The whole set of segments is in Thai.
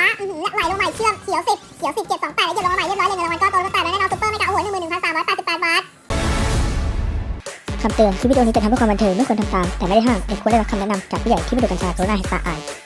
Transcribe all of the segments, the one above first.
ฟ้าอือหือไหลลงหม่เชื่อมเขียวสิบเขียวสิบเจ็ดสองแปดแล้วหยดลงมาใหม่เรียบร้อยเลยเงินรางวัลก็โตแล้วก็แตกแล้วแน่นอนซุปเปอร์ไม่กะโอ้โหหนึ่งหมื่นหนึ่งพันสามร้อยแปดสิบแปดบาทคำเตือนคลิปวิดีโอนี้จะทำเพื่อความบันเทิงไม่ควรทำตาม แต่ไม่ได้ห้ามเด็กควรได้รับคำแนะนำจากผู้ใหญ่ที่ไม่ดูกัญชาโซน่าเฮตาอาย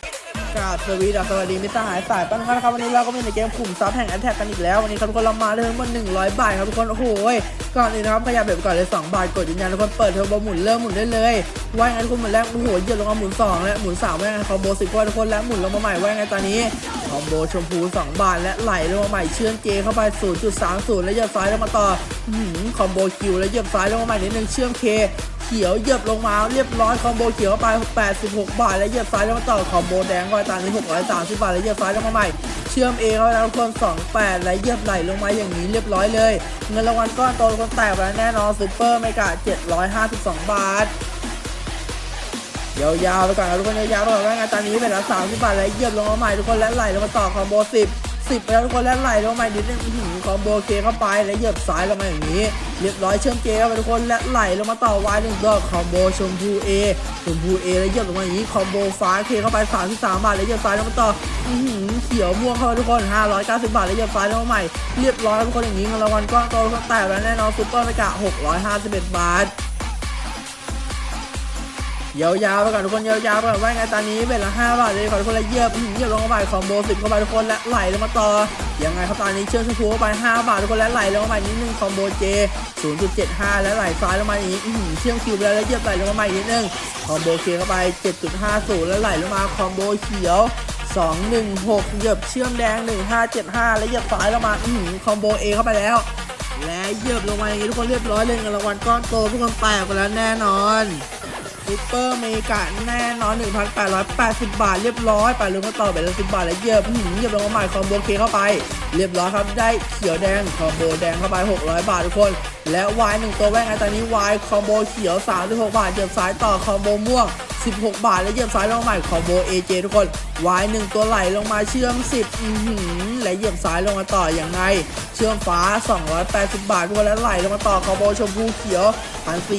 กราบสวีดสสวัสดีมิตรสหายสายปั้นครับวันนี้เราก็มีในเกมขุมทรัพย์แห่งแอ t แทกกันอีกแล้ววันนี้ครับทุกคนเรามาเลยทั้งหมด100บาทครับทุกคนโอ้โหยก่อนอื่นนะครับขยับแบบก่อนเลย2บาทกดยืนยันทุกคนเปิดเทอร์โบหมุนเริ่มหมุนได้เลยว่าไงทุกคนหมุนแรกโอ้โหเหยียบลงมาหมุน2และหมุน3ว่าไงคอมโบ10ว่าทุกคนและหมุนลงมาใหม่ว่าไงตอนนี้คอมโบชมพู2บาทและไหลลงมาใหม่เชื่อมเจเข้าไป0.30แล้วเหยียบซ้ายลงมาต่ออื้อหือคอมโบคิวแล้วเหยียบซ้ายลงมาใหม่นิดนึงเชื่อมเค เขียวเหยียบลงมาเรียบร้อยคอมโบเขียวเข้าไป 86 บาท แล้วเหยียบซ้ายแลงมาต่อคอมโบแดงเข้าไปตามนี้630 บาท แล้วเหยียบซ้ายลงมาใหม่เชื่อมเอเข้าไปแล้วทุกคน28 แล้วเหยียบไหลลงมาอย่างนี้เรียบร้อยเลย เงินรางวัลก้อนโตทุกคนแตกไปแล้วแน่นอนซูเปอร์เมกะ752 บาทยาวๆไปก่อนครับทุกคนยาวๆไปก่อนว่าไงตอนนี้เป็นละ30บาทแล้วเหยียบลงมาใหม่ทุกคนและไหลลงมาต่อคอมโบ 10 10ไปแล้วทุกคนแล้วไหลลงมานิดนึงอื้อหือคอมโบเคเข้าไปแล้วเหยียบซ้ายลงมาอย่างนี้ เรียบร้อยเชื่อมเจเข้าไปทุกคนและไหลลงมาต่อวายหนึ่งตัวคอมโบชมพูเอชมพูเอแล้วเหยียบลงมาอย่างนี้คอมโบฟ้าเคเข้าไป33บาทแล้วเหยียบซ้ายลงมาต่ออื้อหือเขียวม่วงเข้าไปทุกคน590บาทแล้วเหยียบซ้ายลงมาใหม่เรียบร้อยทุกคนอย่างนี้เงินรางวัลก้อนโตทุกคนแตกแล้วแน่นอนซุปเปอร์เมกะ651บาท ยาวๆไปก่อนทุกคนยาวๆไปก่อนว่าไงตอนนี้เป็นละ5บาทเลยขอทุกคนละเยียบอื้อหือเยียบลงมาไปคอมโบ10เข้าไปทุกคนและไหลลงมาต่อยังไงครับตอนนี้เชื่อมชมพูเข้าไป 5 บาททุกคนและไหลลงมาใหม่นิดนึงคอมโบเจ 0.75 และไหลซ้ายลงมาอย่างนี้อื้อหือเชื่อมคิวไปแล้วแล้วเยียบไหลลงมาใหม่นิดนึงคอมโบเคเข้าไป 7.50 แล้วไหลลงมาคอมโบเขียว216 เหยียบเชื่อมแดง 1575 แล้วเหยียบซ้ายลงมาอืคอมโบเอเข้าไปแล้ว และเหยียบลงมาอย่างนี้ทุกคนเรียบร้อยเลยเงินรางวัลก้อนโตทุกคนแตกไปแล้วแน่นอน ซูเปอร์เมกะแน่นอน 1,880 บาทเรียบร้อยไปลงมาต่อไปละ10บาทแล้วเยียบอื้อหือเยียบลงมาใหม่คอมโบเคเข้าไป เรียบร้อยครับได้เขียวแดงคอมโบแดงเข้าไป 600 บาททุกคน และวายหนึ่งตัวแว่งไงตอนนี้วายคอมโบเขียว 36 บาทเหยียบซ้ายต่อคอมโบม่วง 16 บาท แล้วเหยียบซ้ายลงมาใหม่คอมโบ AJ ทุกคนวายหนึ่งตัวไหลลงมาเชื่อม 10 อืและเหยียบซ้ายลงมาต่ออย่างไง เชื่อมฟ้า 280 บาททุกคนแล้วไหลลงมาต่อคอมโบชมพูเขียว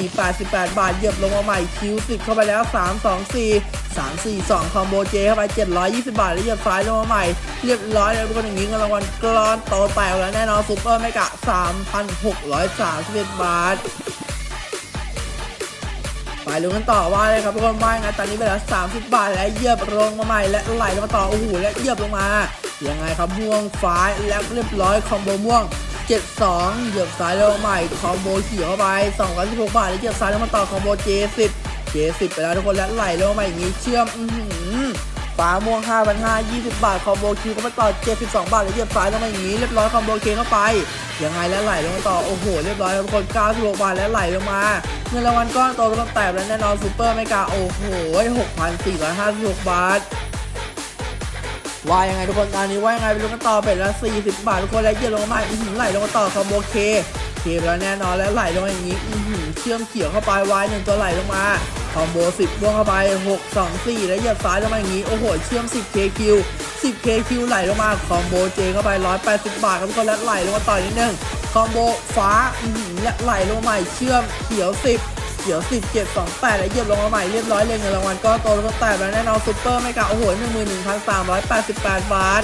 1,488 บาทเหยียบลงมาใหม่คิว10เข้าไปแล้ว 3 2 4 3 4 2คอมโบเจเข้าไป 720 บาทแล้วเหยียบซ้ายลงมาใหม่ เรียบร้อยแล้วทุกคนอย่างนี้เงินรางวัลกรอนโตแตกแล้วแน่นอนซูเปอร์ไม่กะ3,631 บาท ไปลุ้นกันต่อว่าเลยครับทุกคนว่าไงตอนนี้เปแล้ว30 บาทและเหยียบลงมาใหม่และไหลลงมาต่อโอ้โหและเหยียบลงมายังไงครับม่วงฟ้าและเรียบร้อยคอมโบม่วง72 เหยียบซ้ายลงมาใหม่คอมโบเขียวเข้าไป216บาทและเหยียบซ้ายลงมาต่อคอมโบ J10 J10 ไปแล้วทุกคนและไหลลงมาใหม่อย่างนี้เชื่อมอื้อหือ ฟ้าม่วง 5,500 20 บาท คอมโบคิวเข้าไปต่อ 72 บาทแล้วเหยียบซ้ายลงมาอย่างนี้ เรียบร้อยคอมโบเคเข้าไป ยังไงแล้วไหลลงมาต่อ โอ้โห เรียบร้อยทุกคน 96 บาทแล้วไหลลงมา เงินรางวัลก้อนโตทุกคนแตกแล้วแน่นอนซูเปอร์เมกา โอ้โห 6,456 บาทว่ายังไงทุกคนตอนนี้ว่ายังไงไปลงกันต่อเป็ดละ40 บาททุกคนแล้วเยียบลงมาใหม่อื้อหือไหลลงมาต่อคอมโบเคเคไปแล้วแน่นอนแล้วไหลลงมาอย่างนี้อื้อหือเชื่อมเขียวเข้าไปวายหนึ่งตัวไหลลงมา คอมโบ10พ่วงเข้าไป 6 2 4 แล้วเหยียบซ้ายลงมาอย่างนี้ โอ้โห เชื่อม 10 KQ 10 KQ ไหลลงมา คอมโบเจเข้าไป 180 บาทครับทุกคนแล้วไหลลงมาต่อนิดนึง คอมโบฟ้าและไหลลงมาใหม่เชื่อมเขียว 10เขียว10 7 2 8แล้วเหยียบลงมาใหม่เรียบร้อยเลยเงินรางวัลก็โตแล้วก็แตกแล้วแน่นอนซุปเปอร์ไม่กะโอ้โห11,388 บาท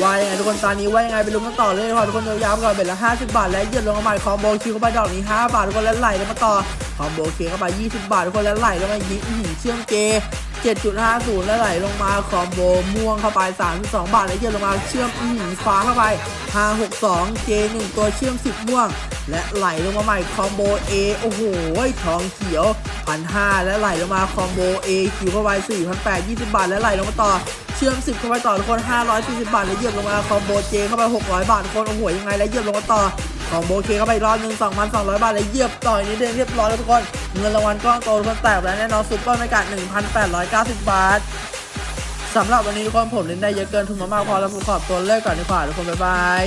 ว่ายังไงทุกคนตอนนี้ว่ายังไงไปลุ้นกันต่อเลยค่ะทุกคนยาวๆก่อนเบ็ดละ 50 บาทและเหยียบลงมาใหม่คอมโบคิวเข้าไปดอกนี้ 5 บาททุกคนแล้วไหลลงมาต่อ คอมโบเคเข้าไป 20 บาททุกคนแล้วไหลลงมายิงหือเชื่อมเจ7.50 แล้วไหลลงมาคอมโบม่วงเข้าไป 32 บาทแล้วเยียบลงมาเชื่อมอื้อหือฟ้าเข้าไป 562เจ1ตัวเชื่อม 10 ม่วง และไหลลงมาใหม่คอมโบ A โอ้โหทองเขียวพันห้าและไหลลงมาคอมโบ A คิวเข้าไป4,820 บาท และไหลลงมาต่อ เชื่อม 10 เข้าไปต่อทุกคน 540 บาทแล้วเหยียบลงมาคอมโบเจเข้าไป 600 บาททุกคนโอ้โหยังไงแล้วเหยียบลงมาต่อคอมโบเคเข้าไปรอบหนึ่ง2,200 บาทแล้วเหยียบต่อยนี้เด้งเรียบร้อยแล้วทุกคนเงินรางวัลก้อนโตทุกคนแตกแล้วแน่นอนซุปเปอร์ไม่กัด1,890 บาทสำหรับวันนี้ทุกคนผมเล่นได้เยอะเกินทุนมามากพอแล้วผมขอตัวเลิกก่อนดีกว่าทุกคนบ๊ายบาย